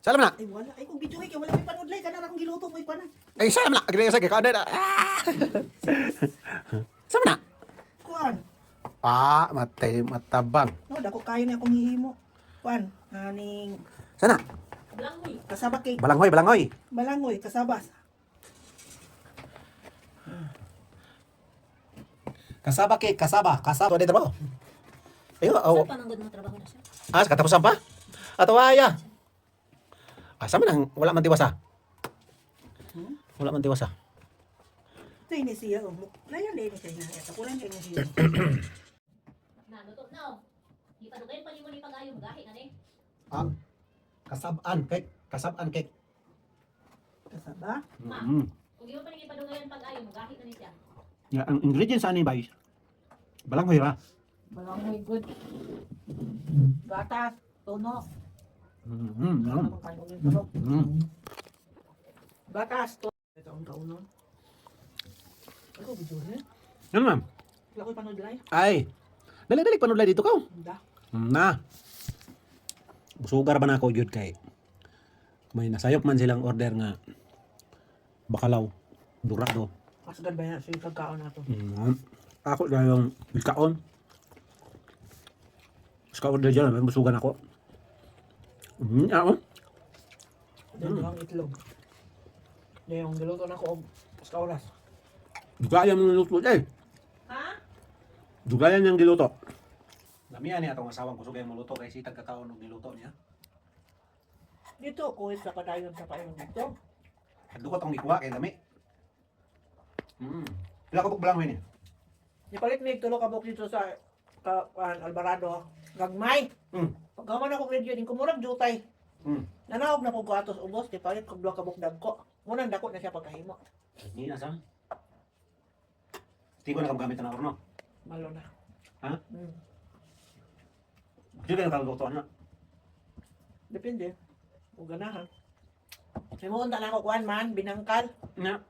Salam na. Ay wala. Ay kung video kay wala may panudlay kana akong giluto mo ikaw na. Ay, salam na. Agri sa ka na. Ah! Salam na. Kuan. Ah, matay matabang. No, dako kayo ni akong hihimo. Kuan, aning Sana. Langoy. kasaba kay Balanghoy, balanghoy. balangoy kasabas. Kasaba kay kasaba, kasaba di trabaho. Ayo, Saan oh. pa nanggod mo trabaho na siya? Ah, katapusan pa? Ato aya. Asa man ang wala man tiwasa. Wala man tiwasa. Ito ini siya oh. Layon din siya na. Ako lang kay siya. Na, luto na oh. Di pa dugay pa ni mo ni pag-ayo gahi na ni. Ah, kasabaan kay kasabaan kay. Kasaba. Mm. Kung di mo pa ni padugayan pag-ayo gahi na ni siya. Ya, ang ingredients ani ba? Balanghoy ra. Balangoy good. Gatas, tono. Yung. Gatas, to. Ito ang kaunon. Ako video ni. Ano ma'am? Wala ko panudlay. Ay. Dali dali panulay dito ka. Na. Sugar ba na ako jud kay may nasayop man silang order nga bakalaw dura do. Kasagad ba yan sa pagkaon nato? Mm. Ako na yung kaon. Sa order dyan, may musugan ako. Mm, ako. Dahil ang itlog. Dahil yung giluto na ko sa oras. Dugayan mo niluto eh. Ha? Dugayan niyang giluto. Damihan niya itong asawang kusugay mo luto kay sitag kakaon ng niluto niya. Dito, kuhit sa kadayon sa payon dito. At ko itong ikuha kay dami. Mm. Pila ko bukbalang niya. Nipalit may tulo ka buk dito sa ka, kuan, Alvarado. Gagmay. Mm. Video din, kumurag jutay. Mm. Nanaog na ko ko atos ubos, nipalit ko duha ka buk dagko. Munang dako na siya pagkahimo. Hindi na sa. Hindi ko na gamit na orno. Malo na. Ha? Hmm. Hindi ka nakaluto na. Depende. O ganahan. Simuon na ako kuan man, binangkal. Nga.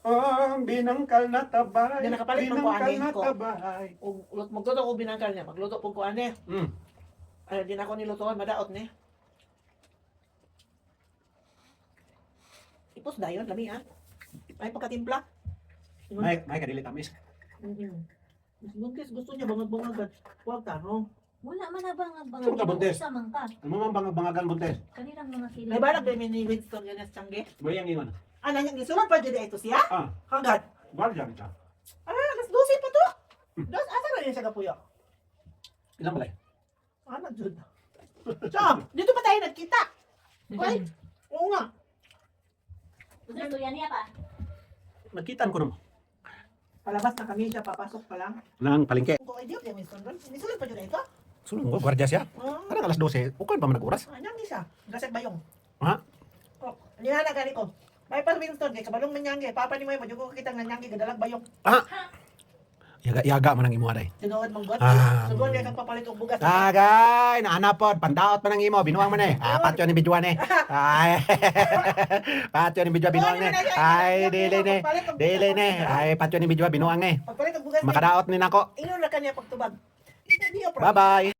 Ang binangkal na tabay. Hindi, nakapalit ng kuanin ko. tabay. O lut magluto ko binangkal niya, magluto po kuan eh. Mm. Ay, din ako nilutuan, madaot ni. Ipos dayon, lami ah. Ay pagkatimpla. May, may kadili tamis. Mm-hmm. Mas buntis, gusto niya bangag-bangagan. Huwag tanong. Wala man na bang ang Sino ka, Buntes? Isa man ka. Ano mo bang bangagan buntes? Kanirang mga kilig. May balak din ni Winston yan sa tiyangge. May yang iwan. Ah, nanyang gisulat pa dyan ito siya? Ah, Hanggat. guardian siya. Ah, alas 12 pa to. Dos, asa na rin siya kapuyo? Ilang balay? Ah, nandun. Siyam, dito pa tayo nagkita. Ay, oo nga. Gusto yan niya pa. Nagkitaan ko naman. Palabas na kami siya, papasok pa lang. Nang palengke. Kung ay Diyo, yung Winston doon. Nisulat pa dyan ito? Sulong ko, guardia siya. Ah, Parang alas 12. Ukan pa man nag-oras. ah, nang isa. Gasek bayong. Ha? Oh, nihana gani ko. May pa Winston, kay kabalong manyangge. Papa ni mo, majugo kita nga nyangge, gadalag bayong. Yaga, yaga man ang imo aday. Tinuod mong god. Ah. Sugon kay kang papalit og bugas. Tagay, naanapod, pandaot man ang imo, binuang man eh. Ah, patyo ni bidyuan eh. Ay, patyo ni bidya binuang eh. Ay, dili ne. Dili ne. Ay, patyo ni bidya binuang eh. Pagpalit og bugas. Makadaot ni nako. Ino na kanya pagtubag. Bye-bye.